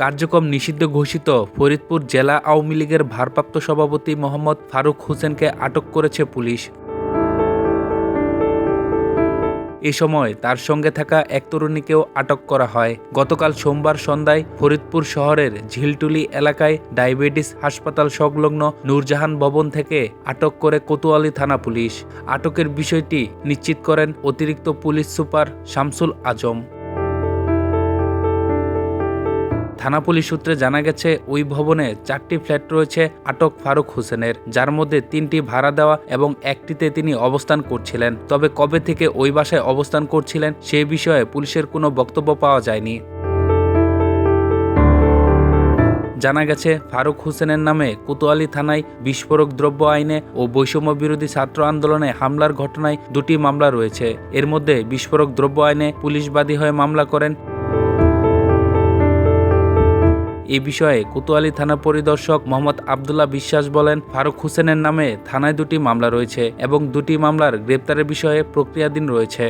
কার্যক্রম নিষিদ্ধ ঘোষিত ফরিদপুর জেলা আওয়ামী লীগের ভারপ্রাপ্ত সভাপতি মোহাম্মদ ফারুক হোসেনকে আটক করেছে পুলিশ। এ সময় তার সঙ্গে থাকা এক তরুণীকেও আটক করা হয়। গতকাল সোমবার সন্ধ্যায় ফরিদপুর শহরের ঝিলটুলি এলাকায় ডায়াবেটিস হাসপাতাল সংলগ্ন নূরজাহান ভবন থেকে আটক করে কোতোয়ালি থানা পুলিশ। আটকের বিষয়টি নিশ্চিত করেন অতিরিক্ত পুলিশ সুপার শামসুল আজম। থানা পুলিশ সূত্রে জানা গেছে, ওই ভবনে চারটি ফ্ল্যাট রয়েছে আটক ফারুক হোসেনের, যার মধ্যে তিনটি ভাড়া দেওয়া এবং একটিতে তিনি অবস্থান করছিলেন। তবে কবে থেকে ওই বাসায় অবস্থান করছিলেন সে বিষয়ে পুলিশের কোনো বক্তব্য পাওয়া যায়নি। জানা গেছে, ফারুক হোসেনের নামে কোতোয়ালি থানায় বিস্ফোরক দ্রব্য আইনে ও বৈষম্য বিরোধী ছাত্র আন্দোলনে হামলার ঘটনায় দুটি মামলা রয়েছে। এর মধ্যে বিস্ফোরক দ্রব্য আইনে পুলিশ বাদী হয়ে মামলা করেন এ বিষয়ে কোতোয়ালি থানা পরিদর্শক মোহাম্মদ আবদুল্লাহ বিশ্বাস বলেন, ফারুক হোসেনের নামে থানায় দুটি মামলা রয়েছে এবং দুটি মামলার গ্রেপ্তারের বিষয়ে প্রক্রিয়াধীন রয়েছে।